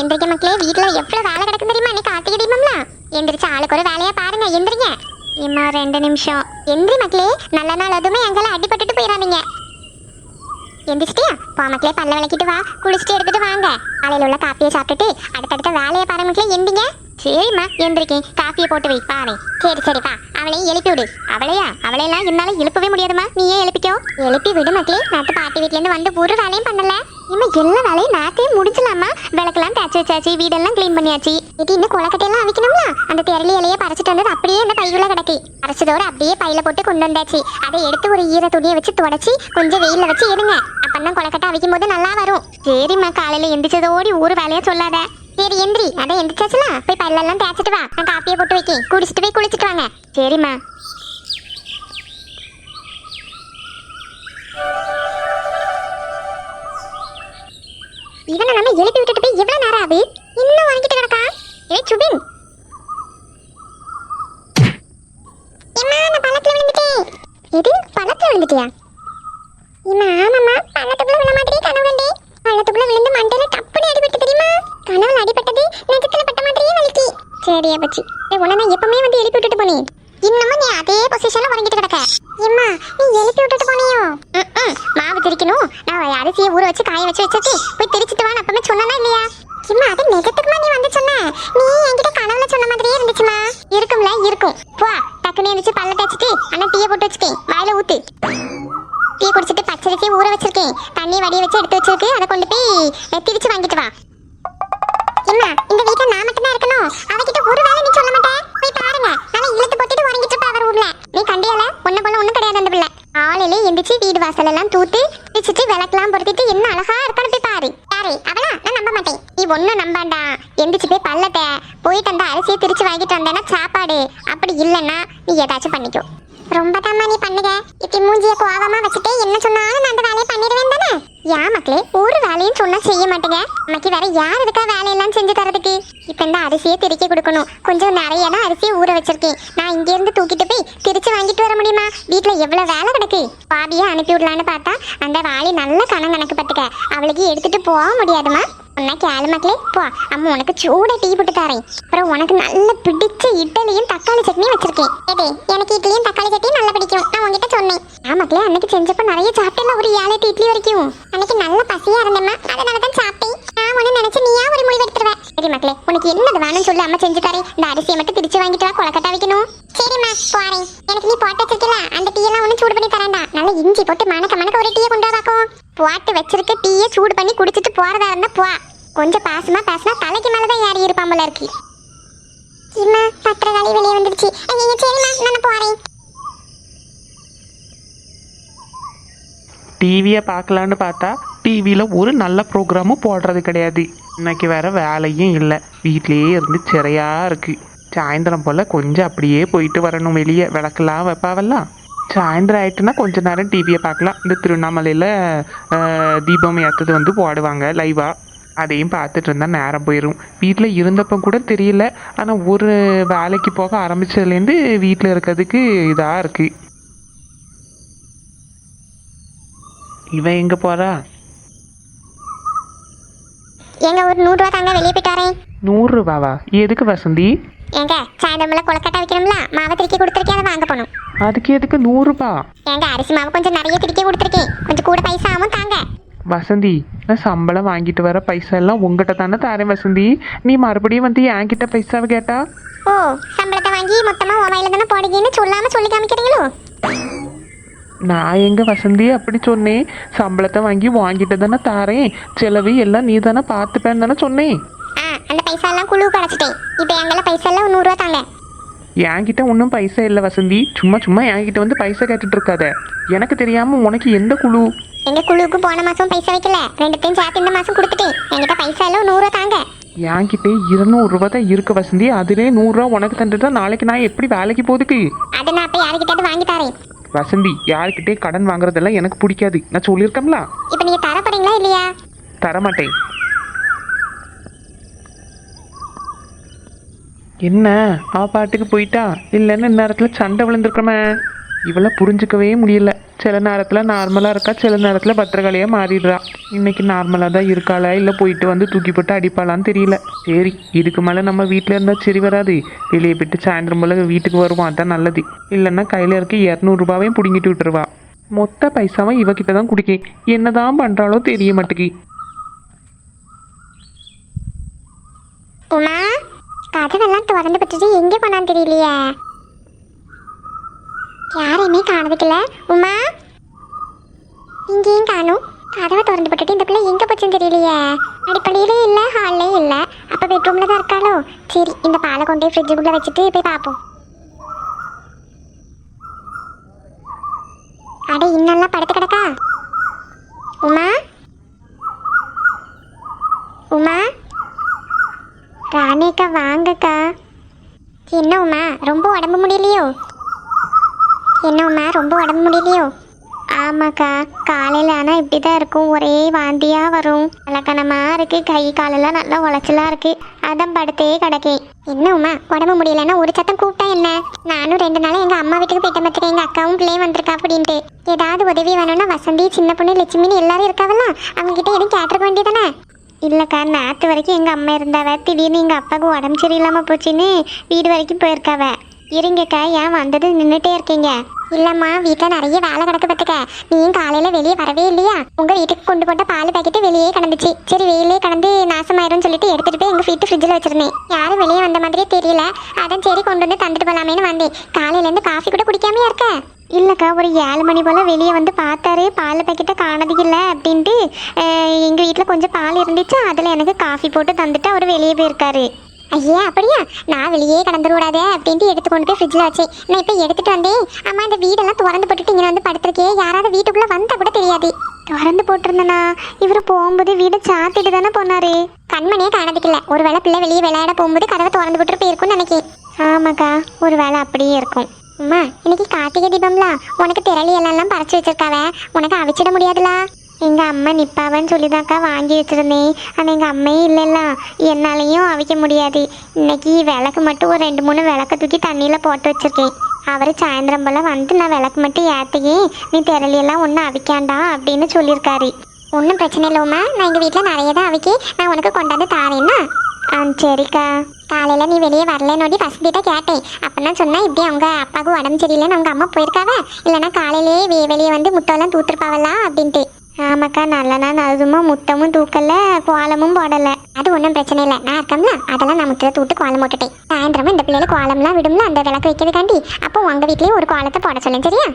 எந்திரிக்க மக்களே வீட்ல எவ்வளவு வேலை கிடக்கு தெரியுமா? இன்னைக்கு கார்த்திகை தீபம்லாம் எந்திரிச்சு ஆளுக்கு ஒரு வேலையா பாருங்க எந்திரிங்க. இம்மா ரெண்டு நிமிஷம். எந்திரி மக்களே நல்ல நாள் அதுவுமே எங்களை அடிபட்டுட்டு போயிடாதீங்க எந்திரிச்சிட்டியா? போ மக்களே பல்ல விளக்கிட்டு வா. குளிச்சுட்டு எடுத்துட்டு வாங்க. காலையில் உள்ள காப்பியை சாப்பிட்டுட்டு அடுத்தடுத்த வேலையை பாரு மக்களே எந்திங்க. சரிம்மா எந்திரிக்கேன். காஃபியை போட்டு வை பாரு. சரி சரிப்பா அவளையும் எழுப்பி விடு. அவளையா? அவளையெல்லாம் என்னால எழுப்பவே முடியாதுமா நீயே எழுப்பிக்கோ? எழுப்பி விடு மக்களே. நேற்று பாட்டி வீட்ல இருந்து வந்து ஒரு வேலையும் பண்ணல. இன்னும் எல்லா வேலையும் நேத்தே முடிச்சலாமா விளக்கெல்லாம் தேய்ச்சி வச்சாச்சு வீடெல்லாம் க்ளீன் பண்ணியாச்சு. இது இன்னும் குளக்கட்டையெல்லாம் அவிக்கணும்ல? அந்த திரளி இலையை பறிச்சிட்டு வந்தது அப்படியே இந்த பையுள்ள கிடக்கு. அரைச்சதோட அப்படியே பையில போட்டு கொண்டு வந்தாச்சு. அதை எடுத்து ஒரு ஈர துணியை வச்சு தொடச்சி கொஞ்சம் வெயில்ல வச்சு எடுங்க. அப்பதான் குளக்கட்டை அவிக்கும் போது நல்லா வரும். சரிம்மா காலையில எந்திரிச்சதோடி ஒரு வேலையா சொல்லாத. சரி எந்திரி. அதான் எந்திரிச்சாச்சுல போய் பல்லெல்லாம் தேய்ச்சிட்டு வா. நான் காப்பியை போட்டு வைக்கேன். குடிச்சிட்டு போய் குளிச்சிட்டு வாங்க. சரிம்மா. இவனை நம்ம எழுப்பி விட்டுட்டு போய் எவ்வளவு நேரம் ஆகுது? இன்னும் வாங்கிட்டு கிடக்கா? ஏ சுபின். எம்மா நான் பள்ளத்துல விழுந்துட்டேன். எது? பள்ளத்துல விழுந்துட்டியா? சரியா பச்சி ஏ உன்னை நான் எப்பவுமே வந்து எழுப்பி விட்டுட்டு போனேன். இன்னமும் நீ அதே பொசிஷன்ல உறங்கிட்டு கிடக்க. இம்மா நீ எழுப்பி விட்டுட்டு போனியோ? மாவு திரிக்கணும் நான் அரிசியை ஊற வச்சு காய வச்சு வச்சிருக்கேன். போய் திரிச்சிட்டு வான்னு அப்பவே சொன்னா இல்லையா? இம்மா அது நெகத்துக்குமா நீ வந்து சொன்ன? நீ என்கிட்ட கனவுல சொன்ன மாதிரியே இருந்துச்சுமா? இருக்கும்ல இருக்கும். போ டக்குனு எழுந்துச்சு பல்ல தேய்ச்சிட்டு அண்ணா டீயை போட்டு வச்சுக்கேன் வாயில ஊத்து. டீ குடிச்சிட்டு பச்சரிசி ஊற வச்சிருக்கேன். தண்ணி வடிய வச்சு எடுத்து வச்சிருக்கு. அதை கொண்டு போய் திரிச்சு வாங்கிட்டு வா. இம்மா இந்த வீட்ல நான் மட்டும்தான் இருக்கணும். அவ ஒரு நீ சொல்ல மாட்டே? போய் பாருங்க நல்லா இழுத்து போட்டுட்டு உறங்கிட்டு இருப்பா அவர் ஊர்ல நீ கண்டியால? ஒண்ணு போல ஒண்ணும் கிடையாது அந்த பிள்ளை. ஆளிலே எந்திரிச்சு வீடு வாசல் எல்லாம் தூத்து பிடிச்சிட்டு விளக்கெல்லாம் பொருத்திட்டு என்ன அழகா இருக்கான்னு போய் பாரு. யாரு? அவளா? நான் நம்ப மாட்டேன். நீ ஒண்ணும் நம்பாண்டா. எந்திரிச்சு போய் பள்ளத்தை போயிட்டு அந்த அரிசியை திரிச்சு வாங்கிட்டு வந்தேன்னா சாப்பாடு. அப்படி இல்லைன்னா நீ ஏதாச்சும் பண்ணிக்கோ. ரொம்ப தாம்மா நீ பண்ணுக. இப்படி மூஞ்சிய கோவமா வச்சுட்டு என்ன சொன்னாலும் நான் அந்த வேலையை பண்ணிடுவேன் தானே? மக்களே ஒரு வேலையும் சொன்னா செய்ய மாட்டேங்க. நமக்கு வேற யார் இருக்கா வேலையெல்லாம் செஞ்சு தரதுக்கு? இப்ப அரிசியை திருக்கி கொடுக்கணும். கொஞ்சம் நிறைய தான் அரிசியை ஊற வச்சிருக்கேன். நான் இங்க இருந்து தூக்கிட்டு போய் திருச்சி வாங்கிட்டு வர முடியுமா? வீட்டில் எவ்வளோ வேலை கிடக்கு? பாபியை அனுப்பி விடலான்னு பார்த்தா அந்த வாளி நல்ல கணம் கணக்கு பத்துக்க அவளுக்கு எடுத்துட்டு போக முடியாதுமா உன்னை கேளு மக்களே போ. அம்மா உனக்கு சூட டீ போட்டு தரேன். அப்புறம் உனக்கு நல்ல பிடிச்ச இட்லியும் தக்காளி சட்னி வச்சிருக்கேன். ஏதே எனக்கு இட்லியும் தக்காளி சட்னி நல்லா பிடிக்கும். நான் உங்ககிட்ட சொன்னேன். ஆ மக்களே அன்னைக்கு செஞ்சப்ப நிறைய சாப்பிட்டேன் ஒரு ஏழு எட்டு இட்லி வரைக்கும். அன்னைக்கு நல்ல பசியா இருந்தேம்மா. அதனால தான் சாப்பிட்டேன் நான் ஒண்ணு நினைச்சு நீயா ஒரு முடிவு எடுத்துருவேன் சரி மக்களே உனக்கு என்னது சொல்லி அம்மா செஞ்சுட்டாரு. இந்த அரிசியை மட்டும் பிரிச்சு வாங்கிட்டு வா கொலக்கட்டா வைக்கணும். சரிம்மா போறேன். எனக்கு நீ போட்டு வச்சிருக்கல அந்த டீ எல்லாம் ஒண்ணு சூடு பண்ணி தரேன்டா நல்லா இஞ்சி போட்டு மணக்க மணக்க ஒரு டீயை கொண்டு வாக்கும் போட்டு வச்சிருக்க டீயை சூடு பண்ணி குடிச்சிட்டு போறதா இருந்தா போ. கொஞ்சம் பாசமா பேசினா தலைக்கு மேலதான் ஏறி இருப்பாம்பல இருக்கு. இம்மா பத்திர வேலை வெளியே வந்துடுச்சு ஐயோ சரிம்மா நான் போறேன். டிவியை பார்க்கலான்னு பார்த்தா டிவியில் ஒரு நல்ல ப்ரோக்ராமும் போடுறது கிடையாது. இன்னைக்கு வேற வேலையும் இல்லை. வீட்லேயே இருந்து சிறையா இருக்கு. சாயந்தரம் போல் கொஞ்சம் அப்படியே போயிட்டு வரணும் வெளியே. விளக்கெல்லாம் வைப்பாவெல்லாம் சாயந்தரம் ஆயிட்டுனா கொஞ்ச நேரம் டிவியை பார்க்கலாம். இந்த திருவண்ணாமலையில் தீபம் ஏற்றது வந்து போடுவாங்க லைவாக அதையும் பார்த்துட்டு இருந்தா நேரம் போயிடும் வீட்டில் இருந்தப்போ கூட தெரியல. ஆனால் ஒரு வேலைக்கு போக ஆரம்பிச்சதுலேருந்து வீட்டில் இருக்கிறதுக்கு இதாக இருக்குது இவன் எங்கே போகிறா ஏங்க ஒரு நூறு ரூபா தாங்க வெளியே போயிட்டு வரேன். நூறுரூபாவா எதுக்கு வசந்தி? ஏங்க சாயந்தரம்ல கொலக்கட்டை வைக்கணும்ல மாவை திருக்கி கொடுத்துருக்கேன் அதை வாங்க போகணும். அதுக்கு எதுக்கு நூறுரூபா ஏங்க அரிசி மாவு கொஞ்சம் நிறைய திருக்கி கொடுத்துருக்கேன். கொஞ்சம் கூட பைசாவும் தாங்க. வசந்தி நான் சம்பளம் வாங்கிட்டு வர பைசா எல்லாம் உங்ககிட்ட தானே தரேன் வசந்தி. நீ மறுபடியும் வந்து என்கிட்ட பைசாவை கேட்டா? ஓ சம்பளத்தை வாங்கி மொத்தமா உன் வயல தானே போடுங்கன்னு சொல்லாம சொல்லி காமிக்கிறீங்களோ? நான் எங்க வசந்தி அப்படி சொன்னேன். சம்பளத்தை வாங்கி வாங்கிட்டு தானே தாரேன். செலவு எல்லாம் நீ தானே பார்த்துப்பேன்னு தானே சொன்னேன். ஆ அந்த பைசா எல்லாம் குழு கடைச்சிட்டேன். இப்போ எங்கள பைசா எல்லாம் நூறுரூவா தாங்க. என்கிட்ட ஒன்றும் பைசா இல்லை வசந்தி. சும்மா சும்மா என்கிட்ட வந்து பைசா கேட்டுட்டு இருக்காத. எனக்கு தெரியாம உனக்கு எந்த குழு? எங்க குழுவுக்கு போன மாசம் பைசா வைக்கல. ரெண்டுத்தையும் சேர்த்து இந்த மாசம் கொடுத்துட்டேன். என்கிட்ட பைசா எல்லாம் நூறுரூவா தாங்க. என்கிட்ட இருநூறுவா தான் இருக்கு வசந்தி. அதுலேயே நூறுரூவா உனக்கு தந்துட்டா நாளைக்கு நான் எப்படி வேலைக்கு போகுதுக்கு அதை நான் அப்போ யாருக்கிட்ட வாங்கி தரேன். வசந்தி யார்கிட்டே கடன் வாங்குறதெல்லாம் எனக்கு பிடிக்காது. நான் சொல்லியிருக்கேன்ல. இப்போ நீங்க தர போறீங்களா இல்லையா? தரமாட்டேன். என்ன அவ பாட்டுக்கு போயிட்டா? இல்லைன்னு இந்நேரத்தில் சண்டை விழுந்திருக்கமே. இவளை புரிஞ்சுக்கவே முடியல. சில நேரத்தில் நார்மலாக இருக்கா சில நேரத்தில் பத்திரகாளியாக மாறிடுறா. இன்னைக்கு நார்மலாக தான் இருக்காளா? இல்லை போயிட்டு வந்து தூக்கி போட்டு அடிப்பாளான்னு தெரியல. சரி இதுக்கு மேலே நம்ம வீட்டில் இருந்தால் சரி வராது. வெளியே போயிட்டு சாயந்தரம் போல வீட்டுக்கு வருவோம் அதான் நல்லது. இல்லைன்னா கையில் இருக்க இரநூறுபாவையும் பிடுங்கிட்டு விட்டுருவா. மொத்த பைசாவும் இவகிட்ட தான் குடிக்கேன். என்னதான் பண்ணுறாலோ தெரிய மாட்டேங்கி. உமா கதவெல்லாம் திறந்து பட்டுட்டு எங்கே போனான்னு தெரியலையே. யாரையுமே காணதுக்கில்ல. உமா இங்கேயும் காணும். கதவை திறந்து போட்டுட்டு இந்த பிள்ளை எங்கே போச்சுன்னு தெரியலையே. அடிப்படையிலே இல்லை ஹால்லே இல்லை. அப்போ பெட்ரூமில் தான் இருக்காளோ? சரி இந்த பாலை கொண்டு போய் ஃப்ரிட்ஜுக்குள்ளே வச்சுட்டு போய் பார்ப்போம். அட இன்னெல்லாம் படுத்து கிடக்கா? உமா? உமா? ராணிக்கா வாங்கக்கா. என்ன உமா ரொம்ப உடம்பு முடியலையோ? என்ன உமா ரொம்ப உடம்பு முடியலையோ? ஆமாக்கா காலையில் ஆனால் இப்படி தான் இருக்கும். ஒரே வாந்தியாக வரும். இலக்கணமாக இருக்கு. கை காலெல்லாம் நல்லா உளைச்சலாக இருக்கு. அதான் படுத்தே கிடக்கேன். என்ன உமா உடம்பு முடியலன்னா ஒரு சத்தம் கூப்பிட்டா என்ன? நானும் ரெண்டு நாள் எங்கள் அம்மா வீட்டுக்கு போயிட்ட பார்த்துக்கேன் எங்கள் அக்காவும் பிள்ளையும் வந்திருக்கா அப்படின்ட்டு. ஏதாவது உதவி வேணும்னா வசந்தி சின்ன பொண்ணு லட்சுமின்னு எல்லாரும் இருக்காவல்ல? அவங்ககிட்ட எதுவும் கேட்டிருக்க வேண்டியதானே? இல்லைக்கா நேற்று வரைக்கும் எங்கள் அம்மா இருந்தாவ? திடீர்னு எங்கள் அப்பாவுக்கு உடம்பு சரியில்லாமல் போச்சுன்னு வீடு வரைக்கும் போயிருக்காவ? இருங்கக்கா ஏன் வந்தது நின்றுட்டே இருக்கீங்க? இல்லைம்மா வீட்டில் நிறைய வேலை கிடக்கு பார்த்துக்க. நீயும் காலையில் வெளியே வரவே இல்லையா? உங்கள் வீட்டுக்கு கொண்டு போட்ட பால் பாக்கெட்டு வெளியே கிடந்துச்சு. சரி வெயிலே கடந்து நாசமாயிரும்னு சொல்லிட்டு எடுத்துகிட்டு போய் எங்கள் வீட்டு ஃப்ரிட்ஜில் வச்சிருந்தேன். யாரும் வெளியே வந்த மாதிரியே தெரியல. அதான் சரி கொண்டு வந்து தந்துட்டு போகலாமேன்னு வந்தேன். காலையிலேருந்து காஃபி கூட குடிக்காமையா இருக்க? இல்லைக்கா ஒரு ஏழு மணி போல் வெளியே வந்து பார்த்தாரு. பால் பாக்கெட்டை காணது இல்லை அப்படின்ட்டு எங்கள் வீட்டில் கொஞ்சம் பால் இருந்துச்சு. அதில் எனக்கு காஃபி போட்டு தந்துட்டு அவர் வெளியே போயிருக்காரு. ஐயா அப்படியா? நான் வெளியே கடந்துட அப்படின்ட்டு எடுத்து கொண்டு போய் ஃப்ரிட்ஜில் வச்சு நான் இப்போ எடுத்துகிட்டு வந்தேன். அம்மா இந்த வீடெல்லாம் திறந்து போட்டுட்டு இங்கே வந்து படுத்திருக்கே. யாராவது வீட்டுக்குள்ளே வந்தால் கூட தெரியாது. திறந்து போட்டிருந்தனா? இவர் போகும்போது வீடை சாத்திட்டு தானே போனாரு. கண்மணியே காணதுக்கில்ல ஒரு வேளை பிள்ளை வெளியே விளையாட போகும்போது கதவை திறந்து போட்டு போயிருக்கும்னு நினைக்கிறேன் ஆமாக்கா ஒரு வேளை அப்படியே இருக்கும். அம்மா இன்னைக்கு கார்த்திகை தீபம்ல? உனக்கு திரளி எல்லாம் பறிச்சு வச்சிருக்காவ? உனக்கு அவிச்சிட முடியாதுலா? எங்க அம்மா நிப்பாவன்னு சொல்லிதாக்கா வாங்கி வச்சிருந்தேன் ஆனால் எங்கள் அம்மையே இல்லைல்ல. என்னாலையும் அவிக்க முடியாது. இன்னைக்கு விளக்கு மட்டும் ஒரு ரெண்டு மூணு விளக்க தூக்கி தண்ணியில் போட்டு வச்சிருக்கேன். அவர் சாயந்தரம் போல் வந்து நான் விளக்கு மட்டும் ஏற்றிக்கி நீ திரளியெல்லாம் ஒன்றும் அவிக்காண்டா அப்படின்னு சொல்லியிருக்காரு. ஒன்றும் பிரச்சனை இல்லைம்மா நான் எங்கள் வீட்டில் நிறைய தான் அவிக்கி. நான் உனக்கு கொண்டாந்து தாரேன்னா ஆ சரிக்கா. காலையில் நீ வெளியே வரலனோடி வசதிட்ட கேட்டேன். அப்போ நான் சொன்னேன் இப்படி அவங்க அப்பாவுக்கு உடம்பு சரியில்லைன்னு அவங்க அம்மா போயிருக்காவ? இல்லைன்னா காலையிலே வெ வெளியே வந்து முட்டெல்லாம் தூத்துருப்பாவல்லா அப்படின்ட்டு. ஆமாக்கா நல்ல நாள். அதுமா முத்தமும் தூக்கல கோலமும் போடல. அது ஒன்றும் பிரச்சனை இல்லை. நான் இருக்கம்ல அதெல்லாம் நான் முத்திர தூட்டு கோலம் போட்டுட்டேன். சாயந்தரமும் இந்த பிள்ளைகளுக்கு கோலம்லாம் விடும்ல அந்த விளக்கு வைக்கிறதுக்காண்டி. அப்போ உங்கள் வீட்லேயும் ஒரு கோலத்தை போட சொல்லேன் சரியா?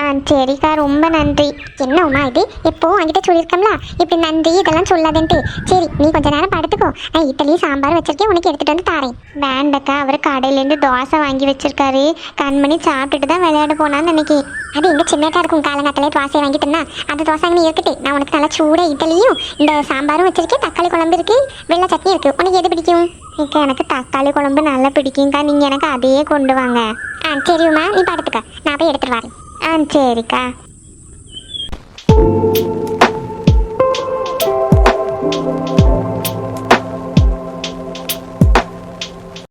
ஆ சரிக்கா ரொம்ப நன்றி. என்ன உமா இது? எப்போ என்கிட்ட சொல்லியிருக்கோம்ல? இப்படி நன்றி இதெல்லாம் சொல்லாதேன்ட்டு. சரி நீ கொஞ்ச நேரம் படுத்துக்கோ. நான் இட்லி சாம்பார் வச்சிருக்கேன் உனக்கு எடுத்துகிட்டு வந்து தாரேன். வேண்டக்கா அவர் கடையிலேருந்து தோசை வாங்கி வச்சிருக்காரு. கண்மணி சாப்பிட்டுட்டு தான் விளையாட போனான்னு நினைக்கி அது எங்க சின்னக்கா இருக்கும் காலங்காத்திலே தோசை வாங்கிட்டுனா அந்த தோசை நீ இருக்கட்டு நான் உனக்கு நல்லா சூட இட்லியும் இந்த சாம்பாரும் வச்சிருக்கேன் தக்காளி குழம்பு இருக்கு வெள்ளை சட்னி இருக்கு. உனக்கு எது பிடிக்கும்? இக்கா எனக்கு தக்காளி குழம்பு நல்லா பிடிக்கும்க்கா. நீங்க எனக்கு அதையே கொண்டு வாங்க. ஆ சரிம்மா நீ படுத்துக்க. நான் போய் எடுத்துட்டு வரேன். ஆ சரிக்கா